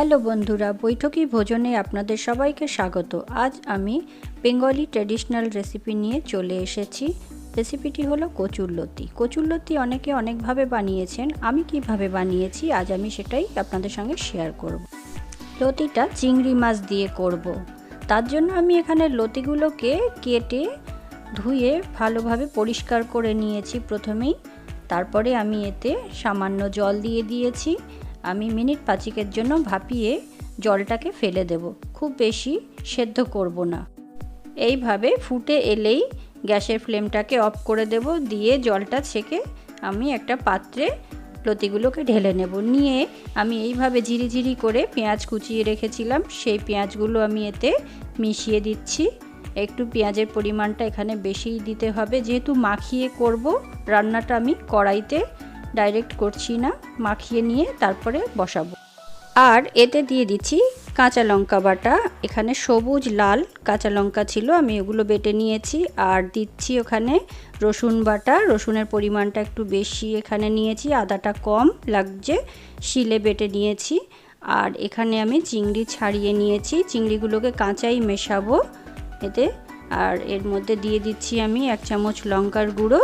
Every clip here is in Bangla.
হ্যালো বন্ধুরা, বৈঠকি ভোজনে আপনাদের সবাইকে স্বাগত। আজ আমি বেঙ্গলি ট্র্যাডিশনাল রেসিপি নিয়ে চলে এসেছি। রেসিপিটি হলো কচুরলতি কচুরলতি অনেকে অনেকভাবে বানিয়েছেন। আমি কীভাবে বানিয়েছি, আজ আমি সেটাই আপনাদের সঙ্গে শেয়ার করব। লতিটা চিংড়ি মাছ দিয়ে করব। তার জন্য আমি এখানে লতিগুলোকে কেটে, ধুয়ে ভালোভাবে পরিষ্কার করে নিয়েছি প্রথমেই। তারপরে আমি এতে সামান্য জল দিয়ে দিয়েছি। আমি মিনিট পাঁচিকের জন্য ভাপিয়ে জলটাকে ফেলে দেব। খুব বেশি সেদ্ধ করব না। এইভাবে ফুটে এলেই গ্যাসের ফ্লেমটাকে অফ করে দেব। দিয়ে জলটা ছেঁকে আমি একটা পাত্রে লতিগুলোকে ঢেলে নেব। নিয়ে আমি এইভাবে ঝিরিঝিরি করে পেঁয়াজ কুচিয়ে রেখেছিলাম। সেই পেঁয়াজগুলো আমি এতে মিশিয়ে দিচ্ছি। একটু পেঁয়াজের পরিমাণটা এখানে বেশিই দিতে হবে। যেহেতু মাখিয়ে করব, রান্নাটা আমি কড়াইতে ডাইরেক্ট করছি না, মাখিয়ে নিয়ে তারপরে বসাবো। আর এতে দিয়ে দিচ্ছি কাঁচা লঙ্কা বাটা। এখানে সবুজ, লাল কাঁচা লঙ্কা ছিল, আমি ওগুলো বেটে নিয়েছি। আর দিচ্ছি ওখানে রসুন বাটা। রসুনের পরিমাণটা একটু বেশি এখানে নিয়েছি, আদাটা কম লাগছে, শিলে বেটে নিয়েছি। আর এখানে আমি চিংড়ি ছাড়িয়ে নিয়েছি, চিংড়িগুলোকে কাঁচাই মেশাবো এতে। আর এর মধ্যে দিয়ে দিচ্ছি আমি এক চামচ লঙ্কার গুঁড়ো।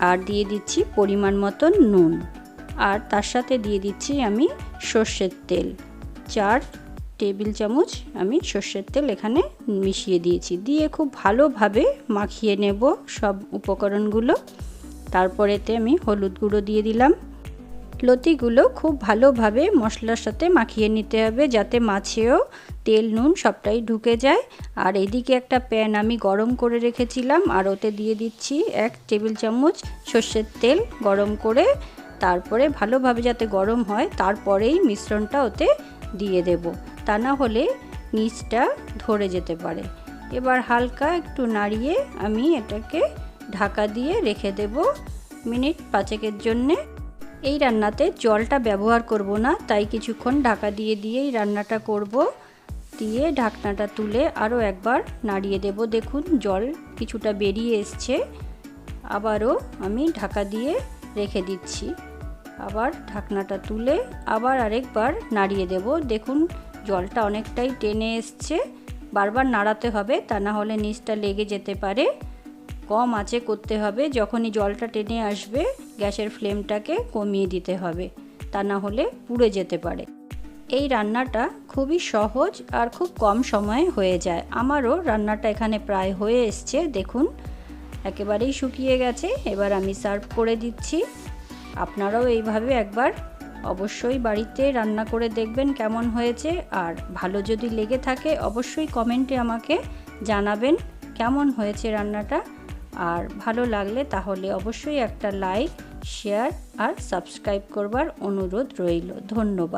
আর দিয়ে দিচ্ছি পরিমাণ মতন নুন। আর তার সাথে দিয়ে দিচ্ছি আমি সর্ষের তেল। চার টেবিল চামচ আমি সর্ষের তেল এখানে মিশিয়ে দিয়েছি। দিয়ে খুব ভালোভাবে মাখিয়ে নেব সব উপকরণগুলো। তারপরেতে আমি হলুদ গুঁড়ো দিয়ে দিলাম। লতিগুলো খুব ভালোভাবে মশলার সাথে মাখিয়ে নিতে হবে যাতে মাছেও তেল নুন সবটাই ঢুকে যায়। আর এদিকে একটা প্যান আমি গরম করে রেখেছিলাম আর ওতে দিয়ে দিচ্ছি এক টেবিল চামচ সর্ষের তেল গরম করে, তারপরে ভালোভাবে যাতে গরম হয় তারপরেই মিশ্রণটা ওতে দিয়ে দেব। তা না হলে নিচটা ধরে যেতে পারে। এবার হালকা একটু নাড়িয়ে আমি এটাকে ঢাকা দিয়ে রেখে দেব মিনিট পাঁচেকের জন্যে। এই রান্নাতে জলটা ব্যবহার করব না, তাই কিছুক্ষণ ঢাকা দিয়ে দিয়েই রান্নাটা করব। দিয়ে ঢাকনাটা তুলে আরও একবার নাড়িয়ে দেব। দেখুন, জল কিছুটা বেরিয়ে এসছে। আবারও আমি ঢাকা দিয়ে রেখে দিচ্ছি। আবার ঢাকনাটা তুলে আবার আরেকবার নাড়িয়ে দেব। দেখুন, জলটা অনেকটাই টেনে এসছে। বারবার নাড়াতে হবে, তা না হলে নিচটা লেগে যেতে পারে। কম আঁচে করতে হবে, যখনই জলটা টেনে আসবে, গ্যাসের ফ্লেমটাকে কমিয়ে দিতে হবে, তা না হলে পুড়ে যেতে পারে। এই রান্নাটা খুবই সহজ আর খুব কম সময়ে হয়ে যায়। আমারও রান্নাটা এখানে প্রায় হয়ে এসছে, দেখুন। একেবারেই শুকিয়ে গেছে, এবার আমি সার্ভ করে দিচ্ছি। আপনারাও এইভাবে একবার অবশ্যই বাড়িতে রান্না করে দেখবেন কেমন হয়েছে, আর ভালো যদি লেগে থাকে, অবশ্যই কমেন্টে আমাকে জানাবেন কেমন হয়েছে রান্নাটা। আর ভালো লাগলে তাহলে অবশ্যই একটা লাইক শেয়ার আর সাবস্ক্রাইব করবার অনুরোধ রইল। ধন্যবাদ।